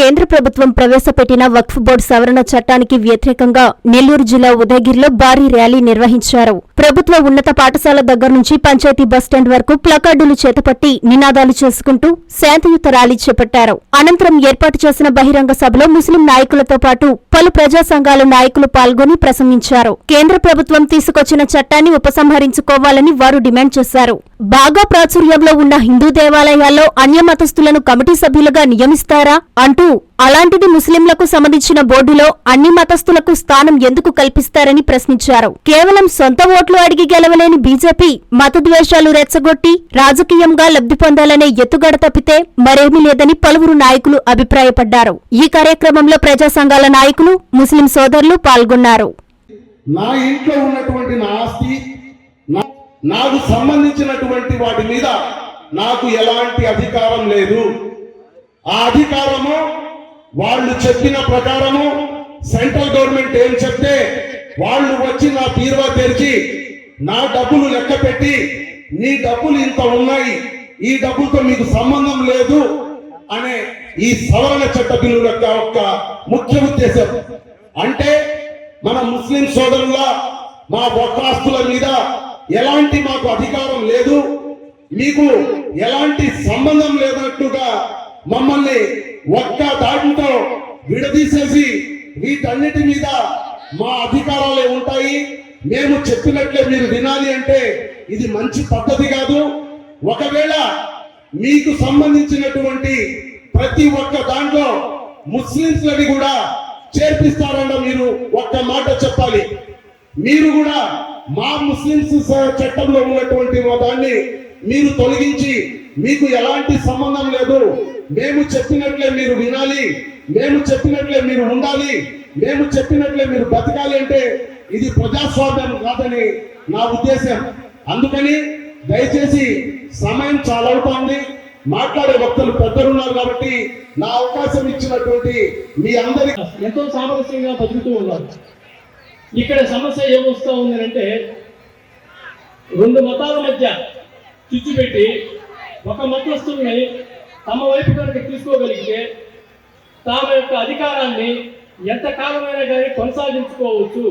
కేంద్ర ప్రభుత్వం ప్రవేశపెట్టిన వక్ఫ్ బోర్డు సవరణ చట్టానికి వ్యతిరేకంగా నెల్లూరు జిల్లా ఉదయగిరిలో భారీ ర్యాలీ నిర్వహించారు. ప్రభుత్వ ఉన్నత పాఠశాల దగ్గర నుంచి పంచాయతీ బస్టాండ్ వరకు ప్లకార్డులు చేతపట్టి నినాదాలు చేసుకుంటూ శాంతియుత ర్యాలీ చేపట్టారు. అనంతరం ఏర్పాటు చేసిన బహిరంగ సభలో ముస్లిం నాయకులతో పాటు పలు ప్రజా సంఘాల నాయకులు పాల్గొని ప్రసంగించారు. కేంద్ర ప్రభుత్వం తీసుకొచ్చిన చట్టాన్ని ఉపసంహరించుకోవాలని వారు డిమాండ్ చేశారు. బాగా ప్రాచుర్యంలో ఉన్న హిందూ దేవాలయాల్లో అన్యమతస్థులను కమిటీ సభ్యులుగా నియమిస్తారా అంటూ అలాంటిది ముస్లింలకు సంబంధించిన బోర్డులో అన్ని మతస్థులకు స్థానం ఎందుకు కల్పిస్తారని ప్రశ్నించారు. కేవలం సొంత ఓట్లు అడిగి గెలవలేని బీజేపీ మతద్వేషాలు రెచ్చగొట్టి రాజకీయంగా లబ్ధి పొందాలనే ఎత్తుగడ తప్పితే మరేమీ లేదని పలువురు నాయకులు అభిప్రాయపడ్డారు. ఈ కార్యక్రమంలో ప్రజా సంఘాల నాయకులు ముస్లిం సోదరులు పాల్గొన్నారు. నా ఇంట్లో ఉన్నటువంటి నా ఆస్తి నాకు సంబంధించినటువంటి వాటి మీద నాకు ఎలాంటి అధికారం లేదు. ఆ అధికారము వాళ్ళు చెప్పిన ప్రకారము సెంట్రల్ గవర్నమెంట్ ఏం చెప్తే వాళ్ళు వచ్చి నా తీరువా తెరిచి నా డబ్బులు లెక్క పెట్టి నీ డబ్బులు ఇంత ఉన్నాయి ఈ డబ్బులతో మీకు సంబంధం లేదు అనే ఈ సవరణ చట్ట బిల్లు యొక్క ఒక ముఖ్య ఉద్దేశం. అంటే మన ముస్లిం సోదరుల మా వక్రాస్తుల మీద ఎలాంటి మాకు అధికారం లేదు మీకు ఎలాంటి సంబంధం లేనట్టుగా మమ్మల్ని ఒక్క దాటితో విడదీసేసి వీటన్నిటి మీద మా అధికారాలే ఉంటాయి. మేము చెప్పినట్లే మీరు వినాలి అంటే ఇది మంచి పద్ధతి కాదు. ఒకవేళ మీకు సంబంధించినటువంటి ప్రతి ఒక్క దాంట్లో ముస్లింస్లని కూడా చేర్పిస్తారన్న మీరు ఒక్క మాట చెప్పాలి. మీరు కూడా మా ముస్లింస్ చట్టంలో ఉన్నటువంటి దాన్ని మీరు తొలగించి మీకు ఎలాంటి సంబంధం లేదు. మేము చెప్పినట్లే మీరు వినాలి. మేము చెప్పినట్లే మీరు ఉండాలి. మేము చెప్పినట్లే మీరు బతకాలి అంటే ఇది ప్రజాస్వామ్యం కాదని నా ఉద్దేశం. అందుకని దయచేసి సమయం చాలా అవుతోంది. మాట్లాడే వక్తలు పెద్దలున్నారు కాబట్టి నా అవకాశం ఇచ్చినటువంటి మీ అందరి ఎంతో సామరస్యంగా బతుకుతూ ఉన్నారు. ఇక్కడ సమస్య ఏమొస్తా అంటే రెండు మతాల మధ్య చిచ్చు పెట్టి ఒక మతస్థుల్ని తమ వైపు కనుక తీసుకోగలిగితే తమ యొక్క అధికారాన్ని ఎంతకాలమైనా కానీ కొనసాగించుకోవచ్చు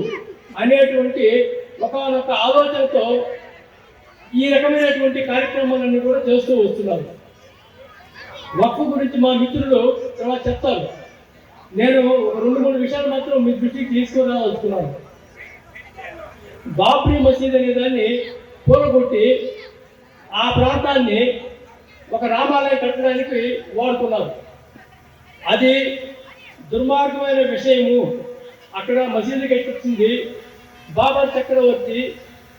అనేటువంటి ఒకనొక ఆలోచనతో ఈ రకమైనటువంటి కార్యక్రమాలన్నీ కూడా చేస్తూ వస్తున్నారు. వక్ఫ్ గురించి మా మిత్రులు తర్వాత చెప్తారు. నేను రెండు మూడు విషయాలు మాత్రం మీ దృష్టికి తీసుకురావాలనుకున్నాను బాబ్రీ మసీద్ అనే దాన్ని కూలగొట్టి ఆ ప్రాంతాన్ని ఒక రామాలయం కట్టడానికి వాడుకున్నారు. అది దుర్మార్గమైన విషయము. అక్కడ మసీదు కట్టించింది. బాబా చక్రవర్తి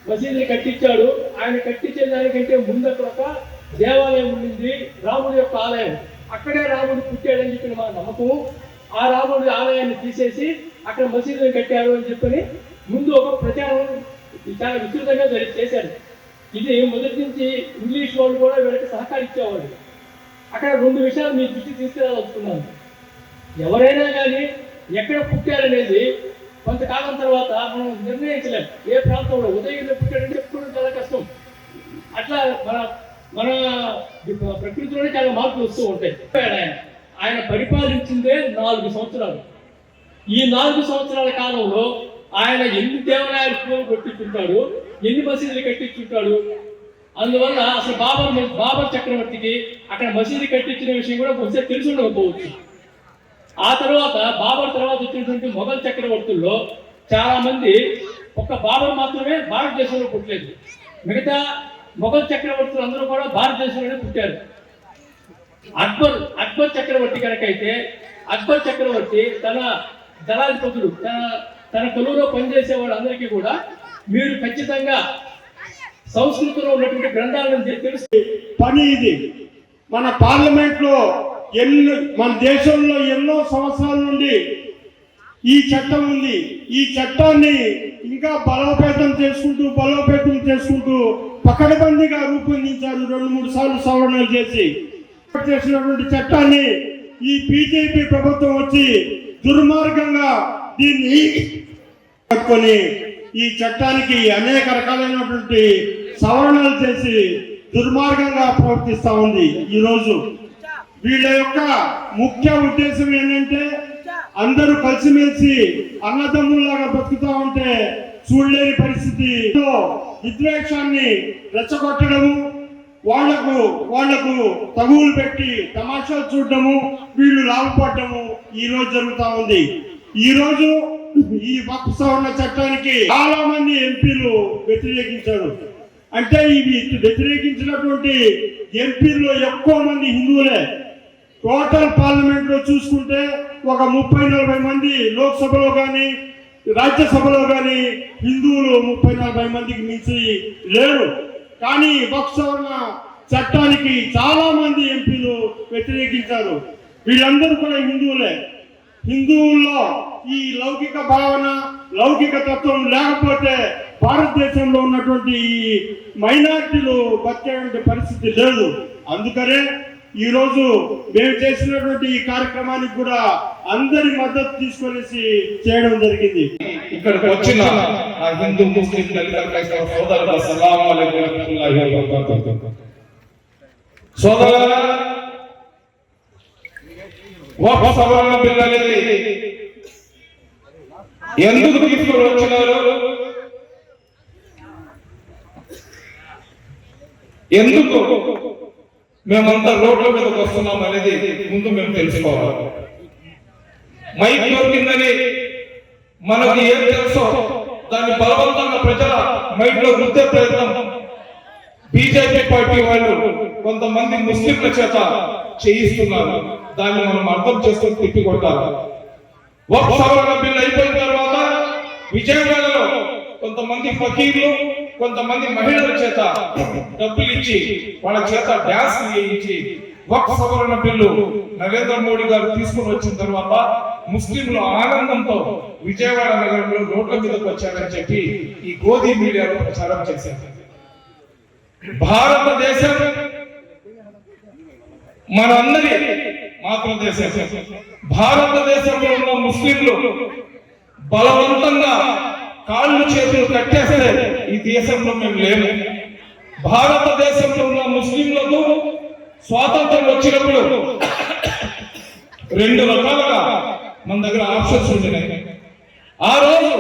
మసీదుని కట్టించాడు. ఆయన కట్టించే దానికంటే ముందు అక్కడ ఒక దేవాలయం ఉండింది రాముడి యొక్క ఆలయం. అక్కడే రాముడు పుట్టాడని చెప్పిన మా నమ్మకం ఆ రాముడి ఆలయాన్ని తీసేసి అక్కడ మసీదుని కట్టారు అని చెప్పని ముందు ఒక ప్రచారం చాలా విస్తృతంగా జరి చేశారు. ఇది మొదటి నుంచి ఇంగ్లీష్ వాళ్ళు కూడా వీళ్ళకి సహకరించేవాళ్ళు. అక్కడ రెండు విషయాలు మీ దృష్టి తీసుకురావాలనుకున్నాను ఎవరైనా కానీ ఎక్కడ పుట్టారనేది కొంతకాలం తర్వాత మనం నిర్ణయించలేం. ఏ ప్రాంతంలో ఉదయంలో పుట్టాడంటే చెప్పుకోవడం చాలా కష్టం. అట్లా మన మన ప్రకృతిలోనే చాలా మార్పులు వస్తూ ఉంటాయి. ఆయన ఆయన పరిపాలించిందే నాలుగు సంవత్సరాలు. ఈ నాలుగు సంవత్సరాల కాలంలో ఆయన ఎన్ని దేవాలయాలు పూలు కొట్టించుంటాడు ఎన్ని మసీదులు కట్టించుంటాడు? అందువల్ల అసలు బాబర్ బాబర్ చక్రవర్తికి అక్కడ మసీదు కట్టించిన విషయం కూడా బహుశా తెలిసి ఉండకపోవచ్చు ఆ తర్వాత బాబర్ తర్వాత వచ్చినటువంటి మొఘల్ చక్రవర్తుల్లో చాలా మంది ఒక్క బాబర్ మాత్రమే భారతదేశంలో పుట్టలేదు. మిగతా మొఘల్ చక్రవర్తులు అందరూ కూడా భారతదేశంలోనే పుట్టారు. అక్బర్ అక్బర్ చక్రవర్తి కనుకైతే అయితే అక్బర్ చక్రవర్తి తన దళాధిపతులు తన తన కొలువులో పనిచేసే వాళ్ళందరికీ కూడా మీరు ఖచ్చితంగా సంస్కృతిలో ఉన్నటువంటి గ్రంథాలను తెలిసి. పని ఇది. మన పార్లమెంట్లో ఎన్నో మన దేశంలో ఎన్నో సంవత్సరాల నుండి ఈ చట్టం ఉంది. ఈ చట్టాన్ని ఇంకా బలోపేతం చేసుకుంటూ బలోపేతం చేసుకుంటూ పకడబందీగా రూపొందించారు. రెండు మూడు సార్లు సవరణలు చేసి చేసినటువంటి చట్టాన్ని ఈ బీజేపీ ప్రభుత్వం వచ్చి దుర్మార్గంగా దీన్ని పట్టుకొని ఈ చట్టానికి అనేక రకాలైనటువంటి సవరణలు చేసి దుర్మార్గంగా ప్రవర్తిస్తా ఉంది ఈరోజు. వీళ్ళ యొక్క ముఖ్య ఉద్దేశం ఏంటంటే అందరూ కలిసిమెలిసి అన్నదమ్ముల్లాగా బతుకుతా ఉంటే చూడలేని పరిస్థితి. విద్వేషాన్ని రెచ్చగొట్టడము వాళ్ళకు వాళ్ళకు తగువులు పెట్టి తమాషాలు చూడడము వీళ్ళు లాభపడటము ఈ రోజు జరుగుతా ఉంది. ఈ రోజు ఈ వక్ఫ్ సవరణ చట్టానికి చాలా మంది ఎంపీలు వ్యతిరేకించారు. అంటే ఇవి వ్యతిరేకించినటువంటి ఎంపీల్లో ఎక్కువ మంది హిందువులే. టోటల్ పార్లమెంట్లో చూసుకుంటే ఒక ముప్పై నలభై మంది లోక్సభలో కానీ రాజ్యసభలో కానీ హిందువులు ముప్పై నలభై మందికి మించి లేరు. కానీ వక్ఫ్ సవరణ చట్టానికి చాలా మంది ఎంపీలు వ్యతిరేకించారు. వీళ్ళందరూ కూడా హిందువులే. హిందువుల్లో ఈ లౌకిక భావన లౌకిక తత్వం లేకపోతే భారతదేశంలో ఉన్నటువంటి ఈ మైనార్టీలు బతికేటువంటి పరిస్థితి లేదు. అందుకనే ఈ రోజు మేము చేసినటువంటి ఈ కార్యక్రమానికి కూడా అందరి మద్దతు తీసుకొనేసి చేయడం జరిగింది. ఇక్కడికి వచ్చిన హిందూ ముస్లిం దళిత క్రైస్తవ సోదరుల సలాం వరహ్మతుల్లాహి సవరణ అనేది ఎందుకు తీసుకొని వచ్చినారు? ఎందుకు? మేమంతా రోడ్ల మీదకి వస్తున్నాం అనేది ముందు మేము తెలుసుకోవాలి. మైక్ దొరికిందని మనకి ఏం తెలుసో? దాన్ని బలవంతంగా ప్రజల మైండ్లో రుద్దే ప్రయత్నం బీజేపీ పార్టీ వాళ్ళు కొంతమంది ముస్లింల చేత చేయిస్తున్నారు. దాన్ని మనం అర్థం చేసుకొని తిప్పి కొట్టాలి ఒక సవరణ బిల్లు అయిపోయిన తర్వాత విజయవాడలో కొంతమంది ఫకీర్లు కొంతమంది మహిళల చేత డబ్బులు ఇచ్చి వాళ్ళ చేత డ్యాన్స్ చేయించి ఒక సవరణ బిల్లు నరేంద్ర మోడీ గారు తీసుకుని వచ్చిన తర్వాత ముస్లింలు ఆనందంతో విజయవాడ నగరంలో రోడ్ల మీదకి వచ్చారని చెప్పి ఈ గోధి మీడియాలో ప్రచారం చేశారు. భారతదేశం మనందరి మాతృదేశం భారతదేశంలో ఉన్న ముస్లింలు బలవంతంగా కాళ్ళు చేతులు కట్టేస్తే ఈ దేశంలో మేము లేము. భారతదేశంలో ఉన్న ముస్లింలకు స్వాతంత్రం వచ్చినప్పుడు రెండు రకాలుగా మన దగ్గర ఆప్షన్స్ ఉండినాయి ఆ రోజు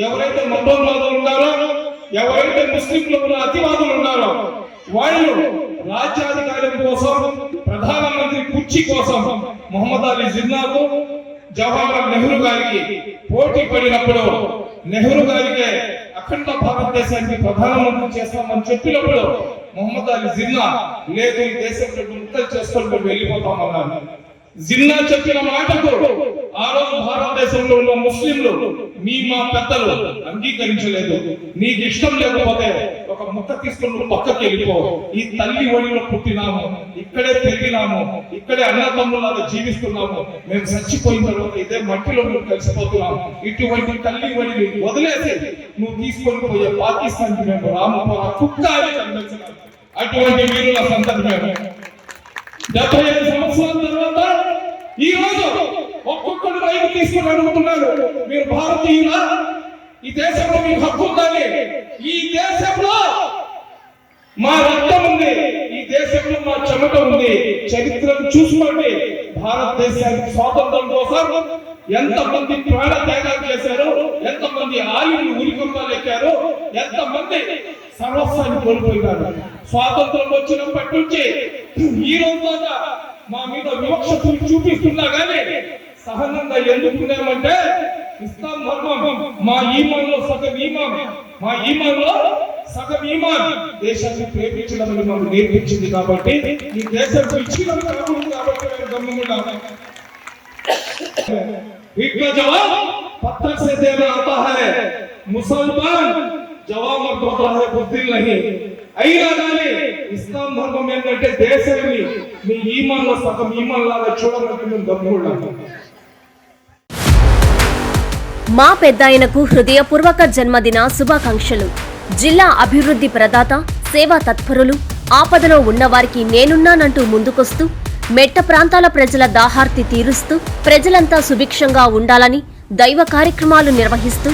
ఎవరైతే మతోన్మాదులు ఉన్నారో ఎవరైతే ముస్లింలు ఉన్న అతివాదులు ఉన్నారో వాళ్ళు రాజ్యాధికారం కోసం ప్రధానమంత్రి కుర్చీ కోసం మొహమ్మద్ అలీ జిన్నాకు జవహర్లాల్ నెహ్రూ గారికి పోటీ పడినప్పుడు నెహ్రూ గారికి అఖండ భారతదేశానికి ప్రధానమంత్రి చేస్తామని చెప్పినప్పుడు మొహమ్మద్ అలీ జిన్నా లేదు ఈ దేశంలో ముక్కలు మేము వెళ్ళిపోతామన్నారు. జిన్నా చెప్పిన మాటకు ఆ రోజు భారతదేశంలో ఉన్న ముస్లింలు మీ మా పెద్దలు అంగీకరించలేదు. నీకు ఇష్టం లేకపోతే ఒక ముక్క తీసుకుని పక్కకి వెళ్ళిపో. ఈ తల్లి ఒడిలో పుట్టినాము ఇక్కడే పెరిగినాము ఇక్కడే అన్నదమ్ములాగా జీవిస్తున్నాము. మేము చచ్చిపోయిన తర్వాత ఇదే మట్టిలో నువ్వు కలిసిపోతున్నాము ఇటువంటి తల్లి ఒడిని వదిలేసి నువ్వు తీసుకొని పోయే పాకిస్తాన్కి మేము రాము కుక్క అటువంటి వీరుల సంతతి డెబ్బై ఐదు సంవత్సరాల తర్వాత ఈ రోజు ఒక్కొక్కరు రైలు తీసుకుని అడుగుతున్నారు మీరు భారతీయుల? ఈ దేశంలో మీకు హక్కు ఉండాలి ఈ దేశంలో మా రక్తం ఉంది. ఈ దేశంలో మా చెమట ఉంది. చరిత్రను చూసుకోండి. భారతదేశానికి స్వాతంత్రం కోసం ఎంతమంది ప్రాణ త్యాగాలు చేశారు ఎంతమంది ఆయువులు ఉరికొంగలు ఎక్కారు ఎంతమంది సర్వస్వాన్ని కోల్పోయినారు. స్వాతంత్రం వచ్చినప్పటి నుంచి ఈ రోజు దాకా మా మీద వివక్ష చూ- చూపిస్తున్నా గానీ సహనంగా ఎందుకున్నామంటే ఇస్లాం ధర్మం మా ఈమాన్లో సగం ఈమాన్ మా ఈమాన్లో సగం ఈమాన్ దేశాన్ని ప్రేమించడం మాకు నేర్పించింది కాబట్టి ఈ దేశం ఇచ్చిన కాబట్టి మేము గమ్ముకున్నాము इतना जवाब पत्थर से देना आता है मुसलमान जवाब मत होता है बुद्धि नहीं అయినా కానీ ఇస్లాం ధర్మం ఏంటంటే దేశాన్ని మీ ఈమాన్ల సగం ఈమాన్లాగా మేము గమ్ముకున్నాము మా పెద్దాయనకు హృదయపూర్వక జన్మదిన శుభాకాంక్షలు. జిల్లా అభివృద్ధి ప్రదాత సేవా తత్పరులు ఆపదలో ఉన్నవారికి నేనున్నానంటూ ముందుకొస్తూ మెట్ట ప్రాంతాల ప్రజల దాహార్తి తీరుస్తూ ప్రజలంతా సుభిక్షంగా ఉండాలని దైవ కార్యక్రమాలు నిర్వహిస్తూ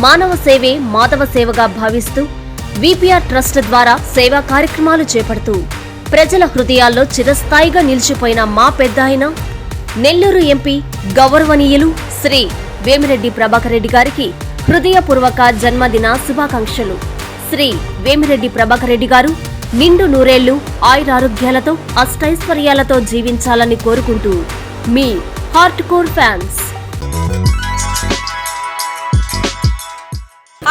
మానవ సేవే మాధవ సేవగా భావిస్తూ విపిఆర్ ట్రస్ట్ ద్వారా సేవా కార్యక్రమాలు చేపడుతూ ప్రజల హృదయాల్లో చిరస్థాయిగా నిలిచిపోయిన మా పెద్దాయన నెల్లూరు ఎంపీ గౌరవనీయులు శ్రీ వేమిరెడ్డి ప్రభాకర్ రెడ్డి గారికి హృదయపూర్వక జన్మదిన శుభాకాంక్షలు. శ్రీ వేమిరెడ్డి ప్రభాకర్ రెడ్డి గారు నిండు నూరేళ్ళు ఆయురారోగ్యాలతో అష్టైశ్వర్యాలతో జీవించాలని కోరుకుంటూ మీ heart core fans.